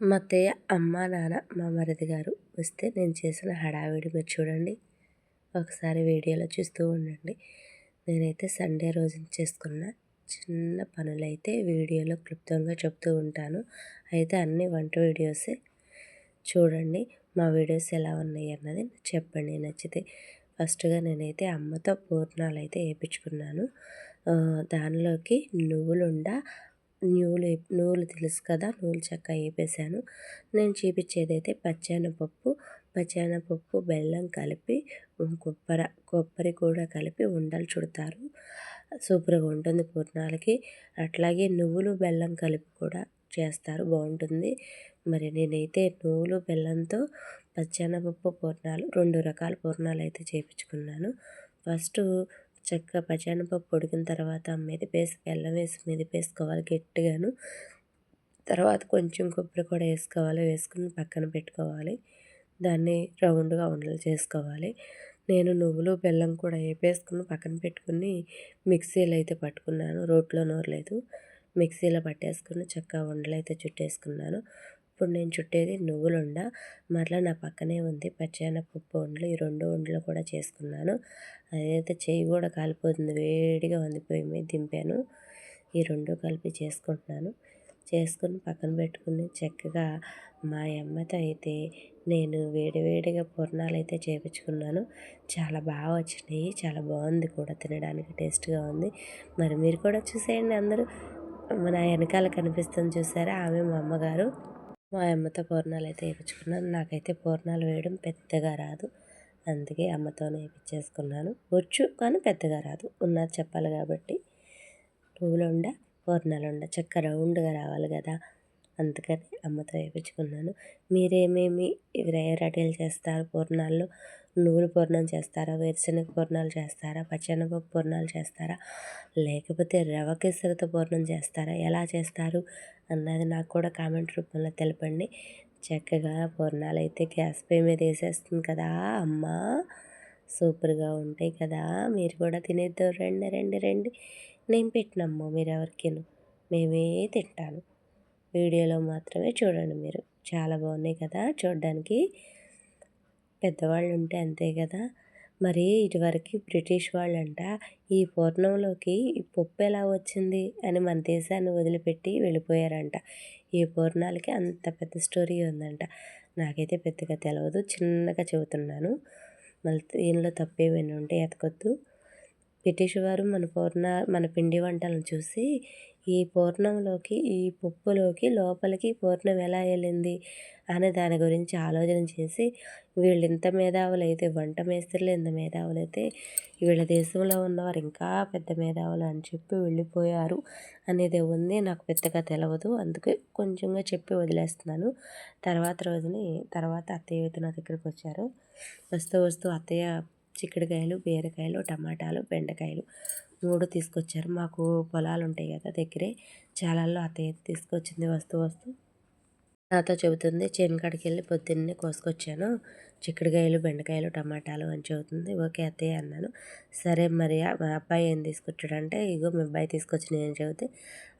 మా అత్తయ్య అమ్మ నాన్న మా మరిది గారు వస్తే నేను చేసిన హడావిడి మీరు చూడండి. ఒకసారి వీడియోలో చూస్తూ ఉండండి. నేనైతే సండే రోజు చేసుకున్న చిన్న పనులైతే వీడియోలో క్లుప్తంగా చెప్తూ ఉంటాను. అయితే అన్ని వంట వీడియోసే. చూడండి మా వీడియోస్ ఎలా ఉన్నాయి అన్నది చెప్పండి నచ్చితే. ఫస్ట్గా నేనైతే అమ్మతో పూర్ణాలు అయితే వేయించుకున్నాను. దానిలోకి నువ్వులుండ నూలు నూలు తెలుసు కదా నూలు చెక్క వేపేసాను నేను చూపించేది అయితే పచ్చెనపప్పు పచ్చెనపప్పు బెల్లం కలిపి కొబ్బరి కొబ్బరి కూడా కలిపి ఉండలు చుడతారు. సూపర్గా ఉంటుంది పూర్ణాలకి అట్లాగే నువ్వులు బెల్లం కలిపి కూడా చేస్తారు. బాగుంటుంది. మరి నేనైతే నువ్వులు బెల్లంతో పచ్చెనపప్పు పూర్ణాలు రెండు రకాల పూర్ణాలు అయితే చేయించుకున్నాను ఫస్ట్ చక్కగా పచ్చెనపప్పు ఉడికిన తర్వాత మెదిపేసి బెల్లం వేసి వేసుకోవాలి గట్టిగాను. తర్వాత కొంచెం కొబ్బరి కూడా వేసుకోవాలి. వేసుకుని పక్కన పెట్టుకోవాలి. దాన్ని రౌండ్గా ఉండలు చేసుకోవాలి. నేను నువ్వులు బెల్లం కూడా వేపేసుకుని పక్కన పెట్టుకుని మిక్సీలో అయితే పట్టుకున్నాను. రోట్లో నూరలేదు మిక్సీలో పట్టేసుకుని చక్కగా ఉండలు అయితే చుట్టేసుకున్నాను. ఇప్పుడు నేను చుట్టేది నువ్వులు ఉండ మరలా నా పక్కనే ఉంది పచ్చెనపప్పు వండ్లు ఈ రెండు వండలు కూడా చేసుకున్నాను. అదైతే చెయ్యి కూడా కాలిపోతుంది. వేడిగా వండిపోయి మీద దింపాను. ఈ రెండు కలిపి చేసుకుంటున్నాను. చేసుకుని పక్కన పెట్టుకుని చక్కగా మా అమ్మతో అయితే నేను వేడివేడిగా పూర్ణాలు అయితే చేపించుకున్నాను. చాలా బాగా వచ్చినాయి. చాలా బాగుంది కూడా తినడానికి. టేస్ట్గా ఉంది. మరి మీరు కూడా చూసేయండి అందరూ. నా వెనకాల కనిపిస్తుంది చూసారా? ఆమె మా అమ్మగారు. మా అమ్మతో పూర్ణాలు అయితే వేయించుకున్నాను. నాకైతే పూర్ణాలు వేయడం పెద్దగా రాదు. అందుకే అమ్మతోనే వేయించేసుకున్నాను. వచ్చు కానీ పెద్దగా రాదు. ఉన్నది చెప్పాలి కాబట్టి. పువ్వులుండ పూర్ణాలుండ. చక్క రౌండ్గా రావాలి కదా. అందుకని అమ్మతో వేయించుకున్నాను. మీరేమేమి వెరైటీలు చేస్తారు పూర్ణాల్లో? నువ్వుల పూర్ణం చేస్తారా? వేరుశనగ పూర్ణాలు చేస్తారా? పచ్చెనపప్పు పూర్ణాలు చేస్తారా? లేకపోతే రవ కేసరితో పూర్ణం చేస్తారా? ఎలా చేస్తారు? అన్నది నాకు కూడా కామెంట్ రూపంలో తెలపండి. చక్కగా పూర్ణాలు అయితే గ్యాస్ పే మీద వేసేస్తుంది కదా అమ్మ. సూపర్గా ఉంటాయి కదా. మీరు కూడా తినేద్దాం. రండి రండి రండి. నేను పెట్టినమ్మో మీరు ఎవరికేను? మేమే తింటాను. వీడియోలో మాత్రమే చూడండి మీరు. చాలా బాగున్నాయి కదా చూడడానికి. పెద్దవాళ్ళు ఉంటే అంతే కదా! మరి ఇటువరకు బ్రిటిష్ వాళ్ళంట ఈ పూర్ణంలోకి ఈ పప్పు ఎలా వచ్చింది అని మన దేశాన్ని వదిలిపెట్టి వెళ్ళిపోయారంట. ఈ పూర్ణాలకి అంత పెద్ద స్టోరీ ఉందంట. నాకైతే పెద్దగా తెలియదు చిన్నగా చెబుతున్నాను. మళ్ళీ దీనిలో తప్పేమైనా ఉంటే ఎతకొద్దు. బ్రిటిష్ వారు మన పూర్ణ మన పిండి వంటలను చూసి ఈ పూర్ణంలోకి ఈ పప్పులోకి లోపలికి పూర్ణం ఎలా వెళ్ళింది అనే దాని గురించి ఆలోచన చేసి వీళ్ళు ఇంత మేధావులు అయితే వంట మేస్త్రులు ఇంత మేధావులు అయితే వీళ్ళ దేశంలో ఉన్నవారు ఇంకా పెద్ద మేధావులు అని చెప్పి వెళ్ళిపోయారు అనేది ఉంది. నాకు పెద్దగా తెలియదు అందుకే కొంచెంగా చెప్పి వదిలేస్తున్నాను. తర్వాత రోజుని తర్వాత అత్తయ్య నా దగ్గరికి వచ్చారు. వస్తూ వస్తూ అత్తయ్య చిక్కుడుకాయలు బీరకాయలు టమాటాలు బెండకాయలు మూడు తీసుకొచ్చారు. మాకు పొలాలు ఉంటాయి కదా దగ్గరే. చాలాల్లో అత్తయ్య తీసుకొచ్చింది వస్తూ వస్తూ. నాతో చెబుతుంది చేనుకాడికి వెళ్ళి పొద్దున్నే కోసుకొచ్చాను. చిక్కుడుకాయలు బెండకాయలు టమాటాలు అని చెబుతుంది. ఓకే అత్తయ్య అన్నాను. సరే మరి మా అబ్బాయి ఏం తీసుకొచ్చాడంటే ఇగో మీ అబ్బాయి తీసుకొచ్చి నేను చెబితే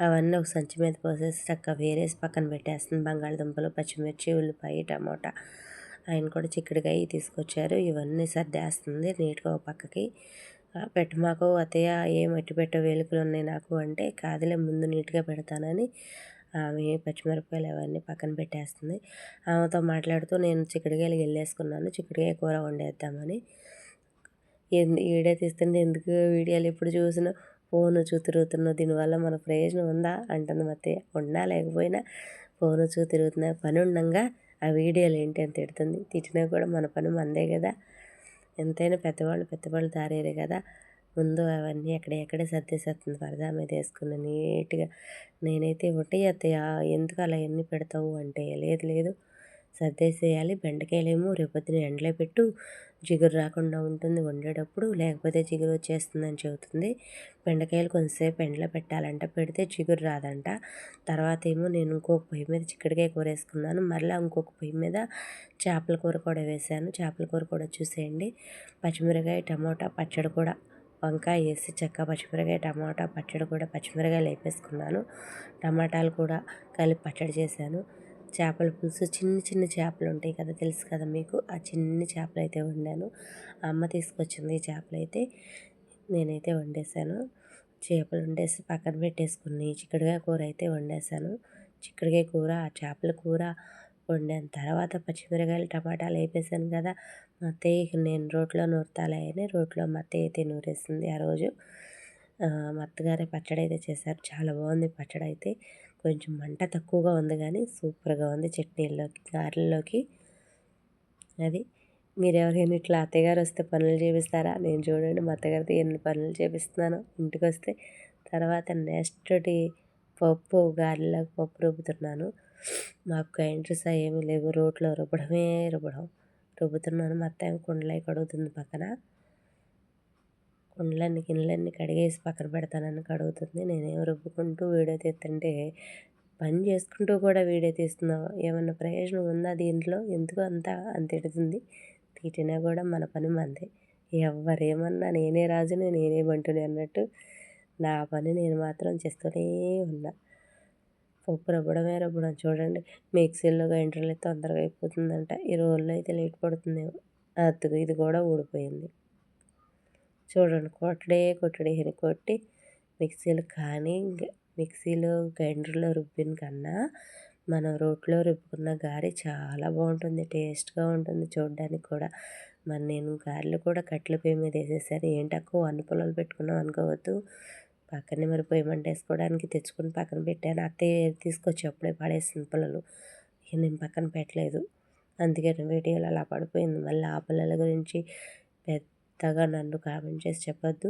అవన్నీ ఒక సంచి మీద పోసేసి చక్క వేరేసి పక్కన పెట్టేస్తుంది. బంగాళదుంపలు పచ్చిమిర్చి ఉల్లిపాయ టమోటా ఆయన కూడా చిక్కుడుకాయ తీసుకొచ్చారు. ఇవన్నీ సర్దేస్తుంది నీట్గా ఒక పక్కకి. పెట్టమాకు అతయ్య ఏం అట్టి పెట్ట వేలుకలు ఉన్నాయి నాకు అంటే కాదులే ముందు నీట్గా పెడతానని ఆమె పచ్చిమిరపకాయలు అవన్నీ పక్కన పెట్టేస్తుంది. ఆమెతో మాట్లాడుతూ నేను చిక్కుడుకాయలు వెళ్ళేసుకున్నాను చిక్కుడుకాయ కూర వండేద్దామని. ఈడే తీస్తుంటే ఎందుకు వీడియోలు ఎప్పుడు చూసినా ఫోన్ చూతిరుగుతున్నా దీనివల్ల మన ప్రయోజనం ఉందా? అంటుంది మత్తయ్య ఉన్నా లేకపోయినా ఫోన్ చూతిరుగుతున్నా పని ఉండగా ఆ వీడియోలు ఏంటి అని తిడుతుంది. తిట్టినా కూడా మన పని మందే కదా. ఎంతైనా పెద్దవాళ్ళు పెద్దవాళ్ళు దారేరే కదా. ముందు అవన్నీ ఎక్కడెక్కడే సర్దేసేస్తుంది పరదా మీద వేసుకున్న నీట్గా నేనైతే ఒకటి అత్తయ్య ఎందుకు అలా ఎన్ని పెడతావు అంటే లేదు లేదు. సర్దేసేయాలి. బెండకాయలేమో రేపొద్దున ఎండలో పెట్టు జిగురు రాకుండా ఉంటుంది వండేటప్పుడు. లేకపోతే జిగురు వచ్చేస్తుందని చెబుతుంది. బెండకాయలు కొంతసేపు ఎండలో పెట్టాలంట పెడితే జిగురు రాదంట. తర్వాత ఏమో నేను ఇంకొక పొయ్యి మీద చిక్కడికాయ కూర వేసుకున్నాను. మరలా ఇంకొక పొయ్యి మీద చేపల కూర కూడా వేసాను చేపల కూర కూడా చూసేయండి. పచ్చిమిరకాయ టమోటా పచ్చడి కూడా. వంకాయ వేసి చెక్క పచ్చిమిరకాయ టమాటా పచ్చడి కూడా పచ్చిమిరకాయలు వేపేసుకున్నాను. టమాటాలు కూడా కలిపి పచ్చడి చేశాను. చేపల పులుసు చిన్న చిన్న చేపలు ఉంటాయి కదా తెలుసు కదా మీకు? ఆ చిన్ని చేపలు అయితే వండాను అమ్మ తీసుకొచ్చింది ఈ చేపలు అయితే నేనైతే వండేసాను చేపలు వండేసి పక్కన పెట్టేసుకుని చిక్కుడుకాయ కూర అయితే వండేశాను. చిక్కుడుకాయ కూర ఆ చేపల కూర వండిన. తర్వాత పచ్చిమిరకాయలు టమాటాలు వేపేసాను కదా. మా అత్తయ్య నేను రోట్లో నూరుతాలే అని రోట్లో మా అత్తయ్య అయితే నూరేసింది ఆ రోజు. మా అత్తగారే పచ్చడి అయితే చేశారు. చాలా బాగుంది పచ్చడి అయితే కొంచెం మంట తక్కువగా ఉంది కానీ సూపర్గా ఉంది చట్నీల్లోకి గారెల్లోకి. అది మీరు ఎవరైనా ఇట్లా అత్తగారు వస్తే పనులు చేపిస్తారా? నేను చూడండి మా అత్తగారితో ఎన్ని పనులు చేపిస్తున్నాను. ఇంటికి వస్తే తర్వాత నెక్స్ట్ పప్పు గారెలకు పప్పు రుబ్బుతున్నాను. మాకు గ్రైండర్స్ ఏమీ లేవు. రోట్లో రుబ్బడమే రుబ్బడం. రుబ్బుతున్నాను. మా అత్తయ్య కుండలై కడుగుతుంది పక్కన. కుండలన్నీ గిన్నెలన్నీ కడిగేసి పక్కన పెడతానని కడుగుతుంది. నేనేమో రుబ్బుకుంటూ వీడియో తీస్తుంటే పని చేసుకుంటూ కూడా వీడియో తీస్తున్నావు? ఏమన్నా ప్రయోజనం ఉందా దీంట్లో? ఎందుకు అంతా అంత తిడుతుంది? తిట్టినా కూడా మన పని మందే. ఎవరేమన్నా నేనే రాజుని నేనే బంటుని అన్నట్టు నా పని నేను మాత్రం చేస్తూనే ఉన్నా. పప్పు రుబ్బడమే రుబ్బడం చూడండి. మిక్సీలో గ్రైండర్లో తొందరగా అయిపోతుందంట. ఈ రోజుల్లో అయితే లేట్ పడుతుందేమో. అతుకు ఇది కూడా ఊడిపోయింది. చూడండి కొట్టడే కొట్టడే అని కొట్టి మిక్సీలు కానీ మిక్సీలో గ్రైండర్లో రుబ్బిన కన్నా మనం రోట్లో రుబ్బుకున్న గారి చాలా బాగుంటుంది టేస్ట్గా ఉంటుంది చూడడానికి కూడా. మరి నేను గారెలు కూడా కట్టెల పొయ్యి మీద వేసేసాను. ఏంటక్కో అన్ని పొలాలు పెట్టుకున్నాం అనుకోవద్దు. పక్కనే మరి పొయ్యి మంట వేసుకోవడానికి తెచ్చుకుని పక్కన పెట్టాను. అత్తయ్య తీసుకొచ్చి అప్పుడే పడేసింది పొలాలు. ఇక నేను పక్కన పెట్టలేదు. అందుకని వీడియోలో అలా పడిపోయింది. మళ్ళీ ఆ పిల్లల గురించి పెద్ద కొత్తగా నన్ను కామెంట్ చేసి చెప్పొద్దు.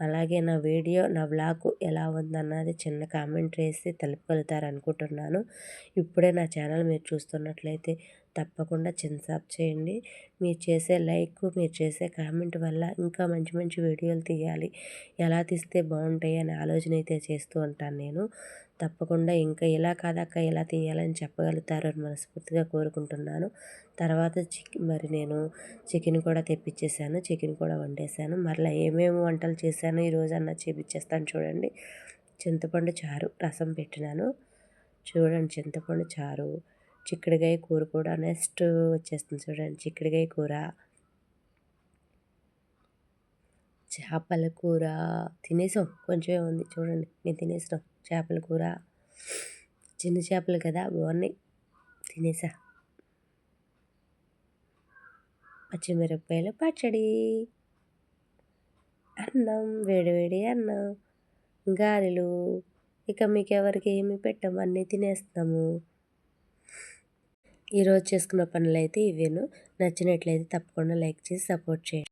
అలాగే నా వీడియో నా వ్లాగ్ ఎలా ఉందన్నది చిన్న కామెంట్ వేసి తెలుపగలుగుతారు అనుకుంటున్నాను. ఇప్పుడే నా ఛానల్ మీరు చూస్తున్నట్లయితే తప్పకుండా చిన్సాప్ చేయండి. మీరు చేసే లైక్ మీరు చేసే కామెంట్ వల్ల ఇంకా మంచి మంచి వీడియోలు తీయాలి. ఎలా తీస్తే బాగుంటాయి అనే ఆలోచన అయితే చేస్తూ ఉంటాను నేను. తప్పకుండా ఇంకా ఇలా కాదక్క ఎలా తీయాలని చెప్పగలుగుతారు అని మనస్ఫూర్తిగా కోరుకుంటున్నాను. తర్వాత చికెన్ మరి నేను చికెన్ కూడా తెప్పించేసాను చికెన్ కూడా వండేసాను మరలా ఏమేమి వంటలు చేశాను ఈరోజు అన్న చేపిచ్చేస్తాను చూడండి. చింతపండు చారు రసం పెట్టినాను. చూడండి చింతపండు చారు చిక్కుడుకాయ కూర కూడా నెక్స్ట్ వచ్చేస్తుంది చూడండి చిక్కుడుకాయ కూర. చేపల కూర తినేసాం కొంచెమే ఉంది చూడండి నేను తినేసాం చేపల కూర. చిన్న చేపలు కదా బాగున్నాయి తినేసా. పచ్చిమిరపకాయలు పచ్చడి. అన్నం వేడివేడి అన్నం గారెలు. ఇక మీకు ఎవరికి ఏమి పెట్టాము అన్నీ తినేస్తాము ఈరోజు చేసుకున్న పనులు అయితే ఇవేను. నచ్చినట్లయితే తప్పకుండా లైక్ చేసి సపోర్ట్ చేయండి.